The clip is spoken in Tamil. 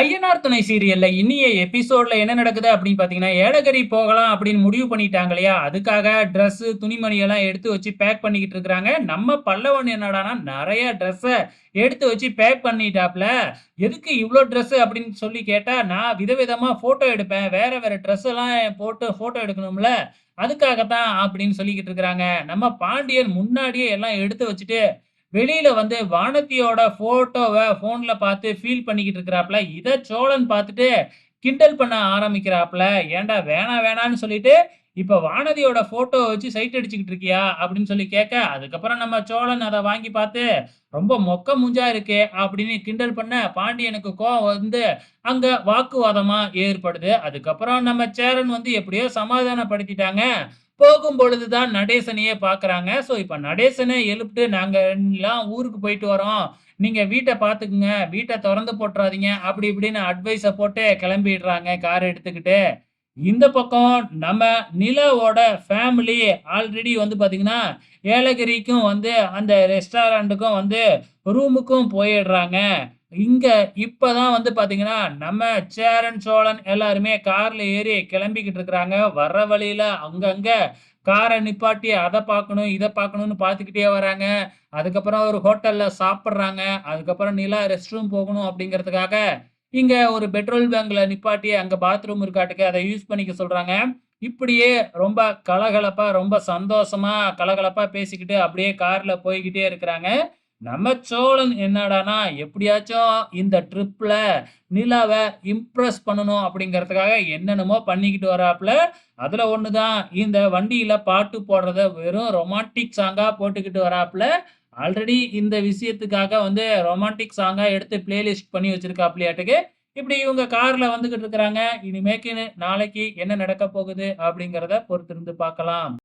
ஐயனார் துணை சீரியல்ல இன்னைய எபிசோட்ல என்ன நடக்குது அப்படின்னு பாத்தீங்கன்னா, ஏலகிரி போகலாம் அப்படின்னு முடிவு பண்ணிட்டாங்க இல்லையா? அதுக்காக ட்ரெஸ்ஸு, துணிமணி எல்லாம் எடுத்து வச்சு பேக் பண்ணிக்கிட்டு இருக்கிறாங்க. நம்ம பல்லவன் என்னடான்னா, நிறைய ட்ரெஸ்ஸ எடுத்து வச்சு பேக் பண்ணிட்டாப்ல. "எதுக்கு இவ்வளோ ட்ரெஸ்ஸு?" அப்படின்னு சொல்லி கேட்டா, "நான் விதவிதமா ஃபோட்டோ எடுப்பேன். வேற வேற ட்ரெஸ் எல்லாம் போட்டு ஃபோட்டோ எடுக்கணும்ல. அதுக்காக தான்" அப்படின்னு சொல்லிக்கிட்டு இருக்கிறாங்க. நம்ம பாண்டியன் முன்னாடியே எல்லாம் எடுத்து வச்சுட்டு வெளியில வந்து வானதியோட போட்டோவை போன்ல பார்த்து ஃபீல் பண்ணிக்கிட்டு இருக்கிறாப்ல. இதை சோழன் பார்த்துட்டு கிண்டல் பண்ண ஆரம்பிக்கிறாப்ல. "ஏன்டா வேணாம் வேணான்னு சொல்லிட்டு, இப்ப வானதியோட போட்டோ வச்சு சைட் அடிச்சுக்கிட்டு இருக்கியா?" அப்படின்னு சொல்லி கேட்க, அதுக்கப்புறம் நம்ம சோழன் அதை வாங்கி பார்த்து, "ரொம்ப மொக்க முஞ்சா இருக்கு அப்படின்னு கிண்டல் பண்ண, பாண்டியனுக்கு கோவம் வந்து அங்க வாக்குவாதமா ஏற்படுது. அதுக்கப்புறம் நம்ம சேரன் வந்து எப்படியோ சமாதானப்படுத்திட்டாங்க. போகும்பொழுது தான் நடேசனையே பார்க்குறாங்க. ஸோ, இப்போ நடேசனை எழுப்பிட்டு, நாங்கள் எல்லாம் ஊருக்கு போயிட்டு வரோம். நீங்கள் வீட்டை பார்த்துக்குங்க. வீட்டை திறந்து போட்டுறாதீங்க." அப்படி இப்படின்னு அட்வைஸை போட்டு கிளம்பிடுறாங்க கார் எடுத்துக்கிட்டு. இந்த பக்கம் நம்ம நிலாவோட ஃபேமிலி ஆல்ரெடி வந்து பார்த்தீங்கன்னா, ஏலகிரிக்கும் வந்து அந்த ரெஸ்டாரண்ட்டுக்கும் வந்து ரூமுக்கும் போயிடுறாங்க. இங்க இப்போ தான் வந்து பார்த்தீங்கன்னா, நம்ம சேரன், சோழன் எல்லாருமே கார்ல ஏறி கிளம்பிக்கிட்டு இருக்கிறாங்க. வர்ற வழியில அங்கங்க காரை நிப்பாட்டி அதை பார்க்கணும், இதை பார்க்கணும்னு பார்த்துக்கிட்டே வராங்க. அதுக்கப்புறம் ஒரு ஹோட்டலில் சாப்பிட்றாங்க அதுக்கப்புறம் நிலா ரெஸ்ட் ரூம் போகணும் அப்படிங்கிறதுக்காக, இங்கே ஒரு பெட்ரோல் பேங்கில் நிப்பாட்டி அங்கே பாத்ரூம் இருக்காட்டுக்கு அதை யூஸ் பண்ணிக்க சொல்கிறாங்க இப்படியே ரொம்ப கலகலப்பாக ரொம்ப சந்தோஷமாக கலகலப்பாக பேசிக்கிட்டு அப்படியே காரில் போய்க்கிட்டே இருக்கிறாங்க. நம்ம சோழன் என்னடான்னா, எப்படியாச்சும் இந்த ட்ரிப்பில் நிலாவை இம்ப்ரெஸ் பண்ணணும் அப்படிங்கிறதுக்காக என்னென்னமோ பண்ணிக்கிட்டு வராப்புல அதில் ஒன்று தான் இந்த வண்டியில் பாட்டு போடுறத வெறும் ரொமான்டிக் சாங்காக போட்டுக்கிட்டு வராப்புல ஆல்ரெடி இந்த விஷயத்துக்காக வந்து ரொமான்டிக் சாங்காக எடுத்து பிளேலிஸ்ட் பண்ணி வச்சிருக்காப்லயாட்டுக்கு. இப்படி இவங்க காரில் வந்துக்கிட்டு இருக்கிறாங்க. இனிமேக்கு நாளைக்கு என்ன நடக்கப் போகுது அப்படிங்கிறத பொறுத்திருந்து பார்க்கலாம்.